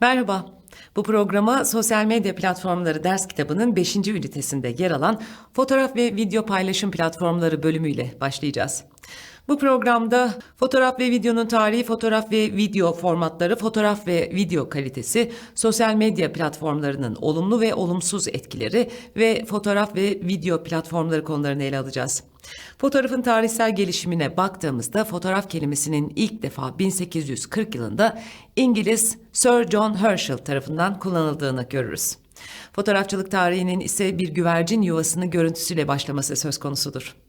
Merhaba. Bu programa sosyal medya platformları ders kitabının 5. ünitesinde yer alan fotoğraf ve video paylaşım platformları bölümüyle başlayacağız. Bu programda fotoğraf ve videonun tarihi, fotoğraf ve video formatları, fotoğraf ve video kalitesi, sosyal medya platformlarının olumlu ve olumsuz etkileri ve fotoğraf ve video platformları konularını ele alacağız. Fotoğrafın tarihsel gelişimine baktığımızda fotoğraf kelimesinin ilk defa 1840 yılında İngiliz Sir John Herschel tarafından kullanıldığını görürüz. Fotoğrafçılık tarihinin ise bir güvercin yuvasının görüntüsüyle başlaması söz konusudur.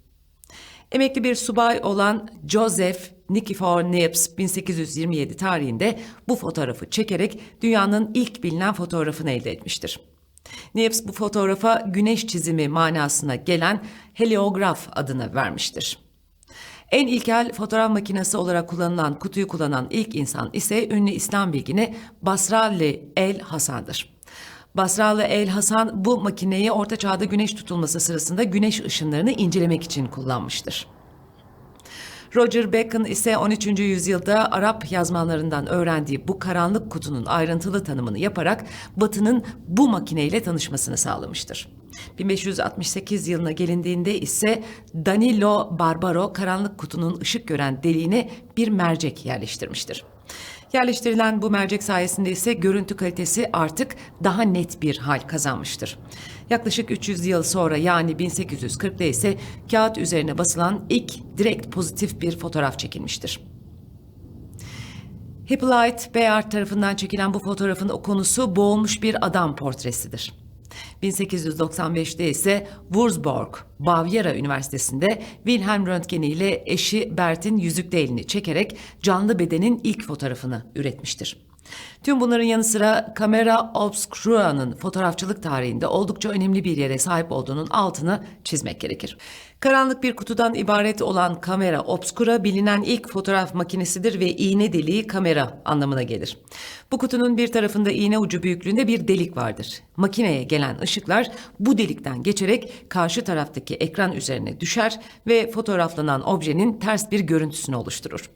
Emekli bir subay olan Joseph Nikifor Niepce 1827 tarihinde bu fotoğrafı çekerek dünyanın ilk bilinen fotoğrafını elde etmiştir. Niepce bu fotoğrafa güneş çizimi manasına gelen heliograf adını vermiştir. En ilkel fotoğraf makinesi olarak kullanılan kutuyu kullanan ilk insan ise ünlü İslam bilgini Basrali El Hasan'dır. Basralı El Hasan bu makineyi orta çağda güneş tutulması sırasında güneş ışınlarını incelemek için kullanmıştır. Roger Bacon ise 13. yüzyılda Arap yazmanlarından öğrendiği bu karanlık kutunun ayrıntılı tanımını yaparak Batı'nın bu makineyle tanışmasını sağlamıştır. 1568 yılına gelindiğinde ise Danilo Barbaro karanlık kutunun ışık gören deliğine bir mercek yerleştirmiştir. Yerleştirilen bu mercek sayesinde ise görüntü kalitesi artık daha net bir hal kazanmıştır. Yaklaşık 300 yıl sonra yani 1840'da ise kağıt üzerine basılan ilk direkt pozitif bir fotoğraf çekilmiştir. Hippolyte Bayard tarafından çekilen bu fotoğrafın konusu boğulmuş bir adam portresidir. 1895'te ise Würzburg, Bavyera Üniversitesi'nde Wilhelm Röntgen ile eşi Bert'in yüzükte elini çekerek canlı bedenin ilk fotoğrafını üretmiştir. Tüm bunların yanı sıra kamera obscura'nın fotoğrafçılık tarihinde oldukça önemli bir yere sahip olduğunun altını çizmek gerekir. Karanlık bir kutudan ibaret olan kamera obscura bilinen ilk fotoğraf makinesidir ve iğne deliği kamera anlamına gelir. Bu kutunun bir tarafında iğne ucu büyüklüğünde bir delik vardır. Makineye gelen ışıklar bu delikten geçerek karşı taraftaki ekran üzerine düşer ve fotoğraflanan objenin ters bir görüntüsünü oluşturur.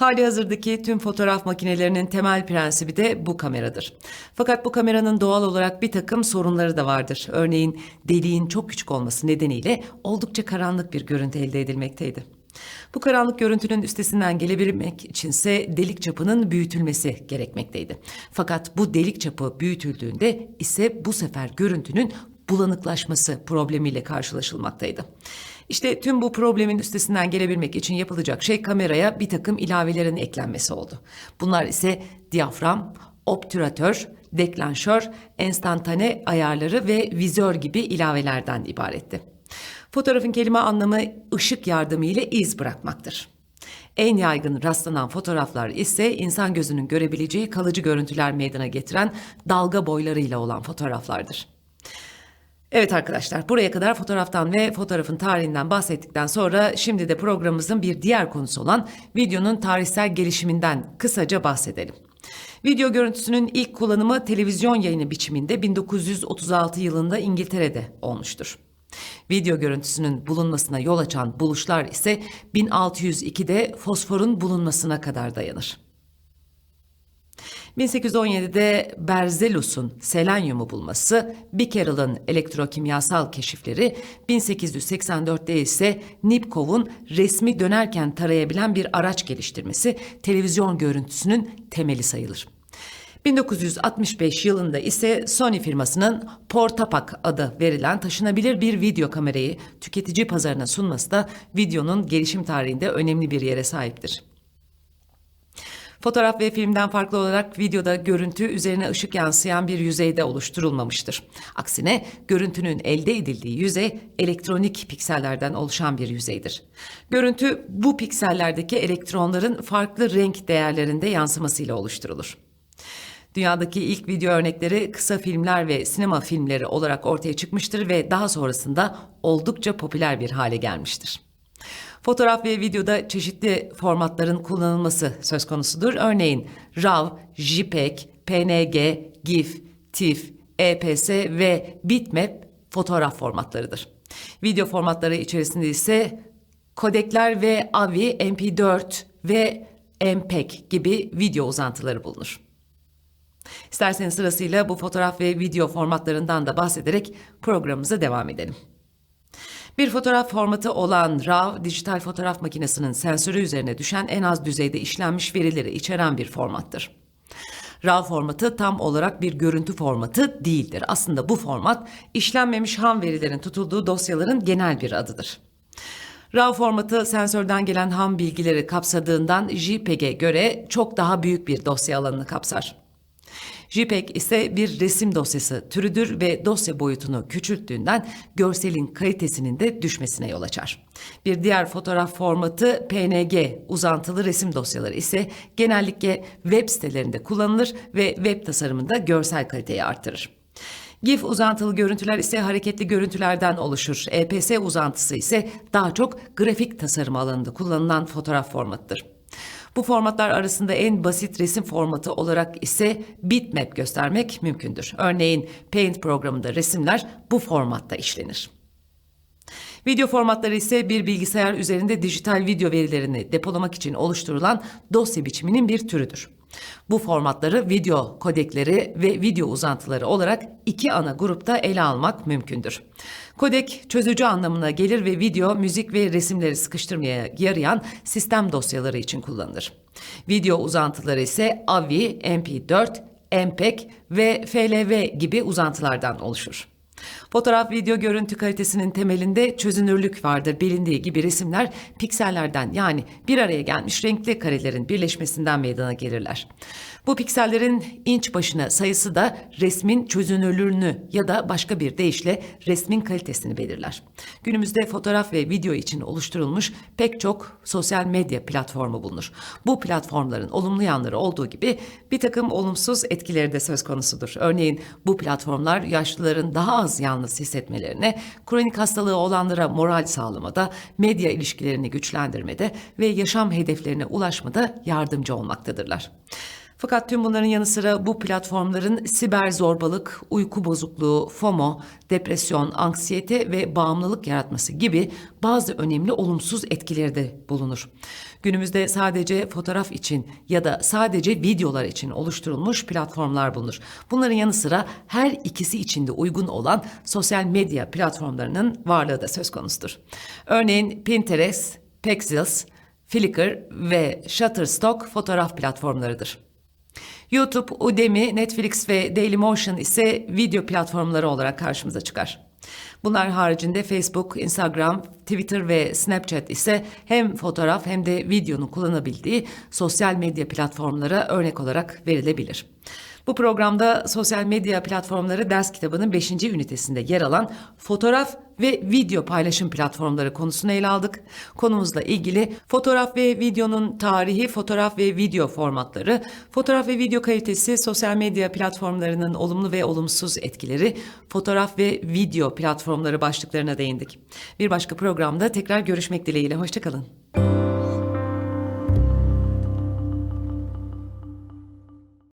Hali hazırdaki tüm fotoğraf makinelerinin temel prensibi de bu kameradır. Fakat bu kameranın doğal olarak bir takım sorunları da vardır. Örneğin deliğin çok küçük olması nedeniyle oldukça karanlık bir görüntü elde edilmekteydi. Bu karanlık görüntünün üstesinden gelebilmek içinse delik çapının büyütülmesi gerekmekteydi. Fakat bu delik çapı büyütüldüğünde ise bu sefer görüntünün bulanıklaşması problemiyle karşılaşılmaktaydı. İşte tüm bu problemin üstesinden gelebilmek için yapılacak şey kameraya bir takım ilavelerin eklenmesi oldu. Bunlar ise diyafram, obtüratör, deklanşör, enstantane ayarları ve vizör gibi ilavelerden ibaretti. Fotoğrafın kelime anlamı ışık yardımı ile iz bırakmaktır. En yaygın rastlanan fotoğraflar ise insan gözünün görebileceği kalıcı görüntüler meydana getiren dalga boylarıyla olan fotoğraflardır. Evet arkadaşlar buraya kadar fotoğraftan ve fotoğrafın tarihinden bahsettikten sonra şimdi de programımızın bir diğer konusu olan videonun tarihsel gelişiminden kısaca bahsedelim. Video görüntüsünün ilk kullanımı televizyon yayını biçiminde 1936 yılında İngiltere'de olmuştur. Video görüntüsünün bulunmasına yol açan buluşlar ise 1602'de fosforun bulunmasına kadar dayanır. 1817'de Berzelus'un selenyumu bulması, Becquerel'ın elektrokimyasal keşifleri, 1884'te ise Nipkov'un resmi dönerken tarayabilen bir araç geliştirmesi televizyon görüntüsünün temeli sayılır. 1965 yılında ise Sony firmasının Portapak adı verilen taşınabilir bir video kamerayı tüketici pazarına sunması da videonun gelişim tarihinde önemli bir yere sahiptir. Fotoğraf ve filmden farklı olarak videoda görüntü üzerine ışık yansıyan bir yüzeyde oluşturulmamıştır. Aksine görüntünün elde edildiği yüzey elektronik piksellerden oluşan bir yüzeydir. Görüntü bu piksellerdeki elektronların farklı renk değerlerinde yansımasıyla oluşturulur. Dünyadaki ilk video örnekleri kısa filmler ve sinema filmleri olarak ortaya çıkmıştır ve daha sonrasında oldukça popüler bir hale gelmiştir. Fotoğraf ve videoda çeşitli formatların kullanılması söz konusudur. Örneğin RAW, JPEG, PNG, GIF, TIFF, EPS ve bitmap fotoğraf formatlarıdır. Video formatları içerisinde ise kodekler ve AVI, MP4 ve MPEG gibi video uzantıları bulunur. İsterseniz sırasıyla bu fotoğraf ve video formatlarından da bahsederek programımıza devam edelim. Bir fotoğraf formatı olan RAW, dijital fotoğraf makinesinin sensörü üzerine düşen en az düzeyde işlenmiş verileri içeren bir formattır. RAW formatı tam olarak bir görüntü formatı değildir. Aslında bu format işlenmemiş ham verilerin tutulduğu dosyaların genel bir adıdır. RAW formatı sensörden gelen ham bilgileri kapsadığından JPEG'e göre çok daha büyük bir dosya alanını kapsar. JPEG ise bir resim dosyası türüdür ve dosya boyutunu küçülttüğünden görselin kalitesinin de düşmesine yol açar. Bir diğer fotoğraf formatı PNG uzantılı resim dosyaları ise genellikle web sitelerinde kullanılır ve web tasarımında görsel kaliteyi artırır. GIF uzantılı görüntüler ise hareketli görüntülerden oluşur. EPS uzantısı ise daha çok grafik tasarım alanında kullanılan fotoğraf formatıdır. Bu formatlar arasında en basit resim formatı olarak ise bitmap göstermek mümkündür. Örneğin Paint programında resimler bu formatta işlenir. Video formatları ise bir bilgisayar üzerinde dijital video verilerini depolamak için oluşturulan dosya biçiminin bir türüdür. Bu formatları video kodekleri ve video uzantıları olarak iki ana grupta ele almak mümkündür. Kodek çözücü anlamına gelir ve video, müzik ve resimleri sıkıştırmaya yarayan sistem dosyaları için kullanılır. Video uzantıları ise AVI, MP4, MPEG ve FLV gibi uzantılardan oluşur. Fotoğraf video görüntü kalitesinin temelinde çözünürlük vardır. Bilindiği gibi resimler piksellerden yani bir araya gelmiş renkli karelerin birleşmesinden meydana gelirler. Bu piksellerin inç başına sayısı da resmin çözünürlüğünü ya da başka bir deyişle resmin kalitesini belirler. Günümüzde fotoğraf ve video için oluşturulmuş pek çok sosyal medya platformu bulunur. Bu platformların olumlu yanları olduğu gibi bir takım olumsuz etkileri de söz konusudur. Örneğin bu platformlar yaşlıların daha az yalnız hissetmelerine, kronik hastalığı olanlara moral sağlamada, medya ilişkilerini güçlendirmede ve yaşam hedeflerine ulaşmada yardımcı olmaktadırlar. Fakat tüm bunların yanı sıra bu platformların siber zorbalık, uyku bozukluğu, FOMO, depresyon, anksiyete ve bağımlılık yaratması gibi bazı önemli olumsuz etkileri de bulunur. Günümüzde sadece fotoğraf için ya da sadece videolar için oluşturulmuş platformlar bulunur. Bunların yanı sıra her ikisi için de uygun olan sosyal medya platformlarının varlığı da söz konusudur. Örneğin Pinterest, Pexels, Flickr ve Shutterstock fotoğraf platformlarıdır. YouTube, Udemy, Netflix ve Dailymotion ise video platformları olarak karşımıza çıkar. Bunlar haricinde Facebook, Instagram, Twitter ve Snapchat ise hem fotoğraf hem de videonun kullanabildiği sosyal medya platformlara örnek olarak verilebilir. Bu programda sosyal medya platformları ders kitabının 5. ünitesinde yer alan fotoğraf ve video paylaşım platformları konusunu ele aldık. Konumuzla ilgili fotoğraf ve videonun tarihi, fotoğraf ve video formatları, fotoğraf ve video kalitesi, sosyal medya platformlarının olumlu ve olumsuz etkileri, fotoğraf ve video platformları başlıklarına değindik. Bir başka programda tekrar görüşmek dileğiyle. Hoşçakalın.